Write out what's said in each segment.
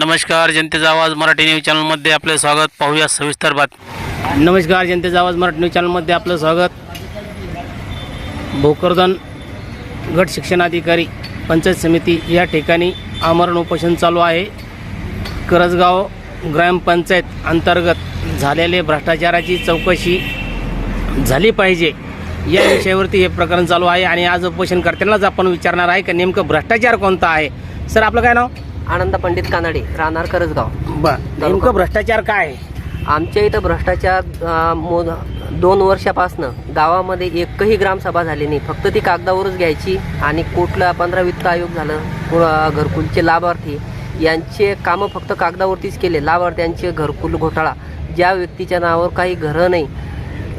नमस्कार जनतेचा आवाज मराठी न्यूज चॅनलमध्ये आपले स्वागत. पाहूया सविस्तर बात नमस्कार जनतेचा आवाज मराठी न्यूज चॅनलमध्ये आपलं स्वागत. भोकरदन गट शिक्षणाधिकारी पंचायत समिती या ठिकाणी आमरण उपोषण चालू आहे. करजगाव ग्रामपंचायत अंतर्गत झालेले भ्रष्टाचाराची चौकशी झाली पाहिजे. या विषयावरती हे प्रकरण चालू आहे आणि आज उपोषणकर्त्यांनाच आपण विचारणार आहे की नेमकं भ्रष्टाचार कोणता आहे? सर आपलं काय नाव? आनंद पंडित कानडे राहणार करजगाव. बर नेमकं भ्रष्टाचार काय आहे? आमच्या इथं भ्रष्टाचार अं, मो दोन वर्षापासनं गावामध्ये एकही ग्रामसभा झाली नाही. फक्त ती कागदावरच घ्यायची आणि कुठला पंधरा वित्त आयोग झालं कुणा- घरकुलचे लाभार्थी यांचे कामं फक्त कागदावरतीच केले. लाभार्थ्यांचे घरकुल घोटाळा. ज्या व्यक्तीच्या नावावर काही घरं नाही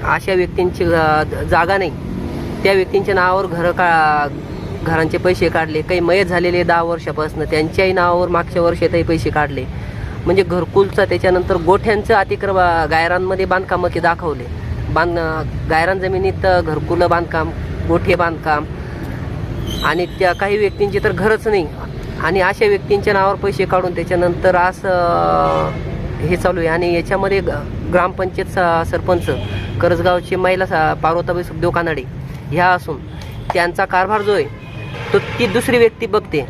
अशा व्यक्तींची अं, जागा नाही त्या व्यक्तींच्या नावावर घरं का घरांचे पैसे काढले काही मयत झालेले दहा वर्षापासून त्यांच्याही नावावर मागच्या वर्षातही पैसे काढले. म्हणजे घरकुलचं त्याच्यानंतर गोठ्यांचं अतिक्रम गायरांमध्ये बांधकामं ते दाखवले. बांध गायरान जमिनीत घरकुलं बांधकाम गोठे बांधकाम आणि त्या काही व्यक्तींची तर घरच नाही. आणि अशा व्यक्तींच्या नावावर पैसे काढून त्याच्यानंतर असं हे चालू आहे. आणि याच्यामध्ये ग- ग्रामपंचायत सरपंच करजगावची महिला सा- पार्वताबाई सुखदेव कानडे ह्या असून त्यांचा कारभार जो आहे तो ती दुसरी व्यक्ती बघते.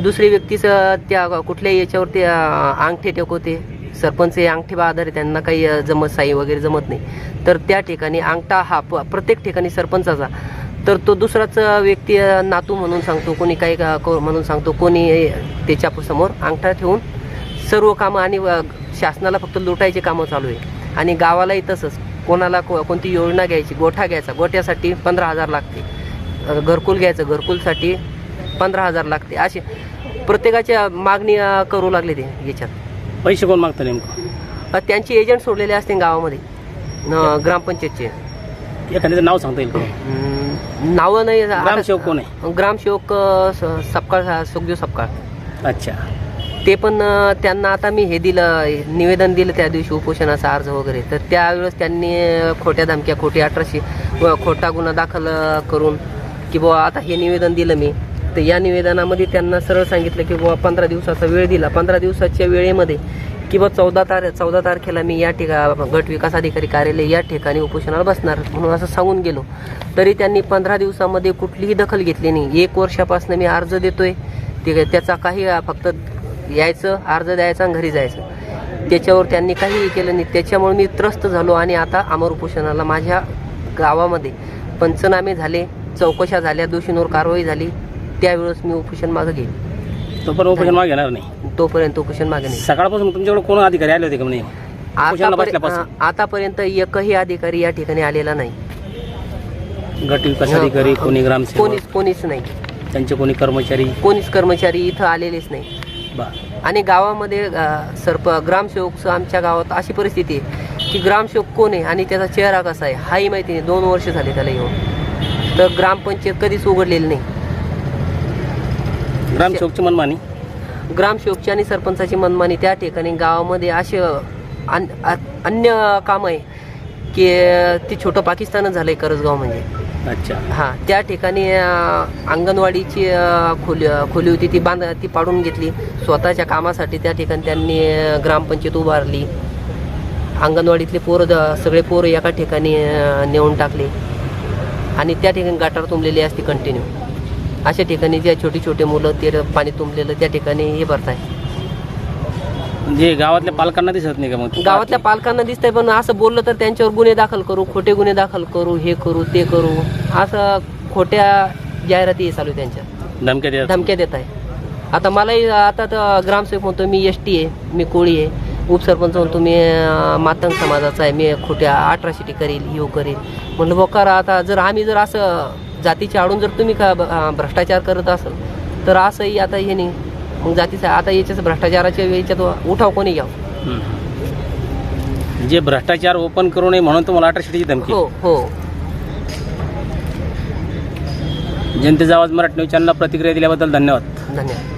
दुसरी व्यक्तीचं त्या कुठल्याही याच्यावरती अंगठे टेकवते सरपंच हे अंगठे आधारे आहे, त्यांना काही जमत साई वगैरे जमत नाही. तर त्या ठिकाणी अंगठा हा प- प्रत्येक ठिकाणी सरपंचाचा. तर तो दुसराच व्यक्ती नातू म्हणून सांगतो कोणी काही का- को- म्हणून सांगतो कोणी त्याच्यासमोर अंगठा ठेवून सर्व कामं आणि शासनाला फक्त लुटायचे कामं चालू आहे. आणि गावालाही तसंच. कोणाला को कोणती योजना घ्यायची गोठा घ्यायचा गोठ्यासाठी पंधरा हजार लागते. घरकुल घ्यायचं. घरकुलसाठी पंधरा हजार लागते. असे प्रत्येकाच्या मागणी करू लागले ते याच्यात. पैसे कोण मागतं नेमकं? त्यांचे एजंट सोडलेले असते गावामध्ये. ग्रामपंचायतचे. एखाद्याचं नाव सांगता येईल नावं नाही. ग्रामसेवक कोण आहे? ग्रामसेवक सपकाळ सुखदेव सपकाळ. अच्छा. ते पण त्यांना आता मी हे दिलं निवेदन दिलं त्या दिवशी उपोषणाचा अर्ज वगैरे. तर त्यावेळेस त्यांनी खोट्या धमक्या खोटी अठराशे खोटा गुन्हा दाखल करून की बुवा आता हे निवेदन दिलं मी. तर या निवेदनामध्ये त्यांना सरळ सांगितलं की बुवा पंधरा दिवसाचा वेळ दिला. पंधरा दिवसाच्या वेळेमध्ये किंवा चौदा तार चौदा तारखेला मी या ठिका गट विकास अधिकारी कार्यालय या ठिकाणी उपोषणाला बसणार म्हणून असं सांगून गेलो. तरी त्यांनी पंधरा दिवसामध्ये कुठलीही दखल घेतली नाही. एक वर्षापासून मी अर्ज देतोय. ते त्याचा काही फक्त यायचं अर्ज द्यायचा आणि घरी जायचं. त्याच्यावर त्यांनी काहीही केलं नाही. त्याच्यामुळे मी त्रस्त झालो आणि आता अमर उपोषणाला माझ्या गावामध्ये पंचनामे झाले. चौकशा झाल्या दोषींवर कारवाई झाली त्यावेळेस मी उपोषण मागं घेईल तो पण उपोषण मागे घेणार नाही? तोपर्यंत उपोषण मागे नाही. सकाळपासून तुमच्याकडे कोण अधिकारी आले होते का म्हणे? उपोषणाला आतापर्यंत बसल्यापासून? आतापर्यंत एकही अधिकारी या ठिकाणी आलेला नाही. गट विकास अधिकारी कोणी ग्रामसेवक? कोणीच कोणीच नाही. त्यांचे कोणी कर्मचारी? कोणीच कर्मचारी इथं आलेलेच नाही. आणि गावामध्ये अ, सरप ग्रामसेवकचं आमच्या गावात अशी परिस्थिती आहे की ग्रामसेवक कोण आहे आणि त्याचा चेहरा कसा आहे हाही माहिती नाही. दोन वर्ष झाले त्याला येऊन. तर ग्रामपंचायत कधीच उघडलेली नाही. ग्रामसेवकची मनमानी. ग्रामसेवकची आणि सरपंचाची मनमानी त्या ठिकाणी गावामध्ये असे अन- अ- अन्य कामं आहे की ते छोटं पाकिस्तानच झालं आहे करसगाव म्हणजे. अच्छा. हां त्या ठिकाणी अ, अंगणवाडीची अ, खोली खोली होती ती बांध ती पाडून घेतली. स्वतःच्या कामासाठी त्या ठिकाणी त्यांनी अ, ग्रामपंचायत उभारली. अंगणवाडीतले पोरं द- सगळे पोरं एका ठिकाणी अ, नेऊन टाकले. आणि त्या ठिकाणी गटार तुंबलेली असते कंटिन्यू अशा ठिकाणी ज्या छोटी छोटे मुलं ते पाणी तुंबलेलं त्या ठिकाणी हे भरताय. म्हणजे गावातल्या पालकांना दिसत नाही का मग गावातल्या पालकांना दिसतंय पण असं बोललं तर त्यांच्यावर गुन्हे दाखल करू खोटे गुन्हे दाखल करू हे करू ते करू. असं खोट्या जाहिराती हे चालू आहे त्यांच्या. धमक्या धमक्या देत आहे आता मलाही आता तर ग्रामसेवक म्हणतो मी एस टी आहे मी कोळी आहे. उपसरपंच म्हणतो मी मातंग समाजाचा आहे मी खोट्या अठराशिटी करील यो करील. म्हणलं बोकार आता जर आम्ही जर असं जातीच्या आडून जर तुम्ही का भ्रष्टाचार करत असाल तर असंही आता हे नाही. मग जातीचा आता याच्याच भ्रष्टाचाराच्या याच्यात उठाव कोणी घ्यावं? हम्म. जे भ्रष्टाचार ओपन करू नये म्हणून तुम्हाला अठराशेची धमकी. हो हो. जनतेचा आवाज मराठी न्यूज चॅनलला प्रतिक्रिया दिल्याबद्दल धन्यवाद. धन्यवाद.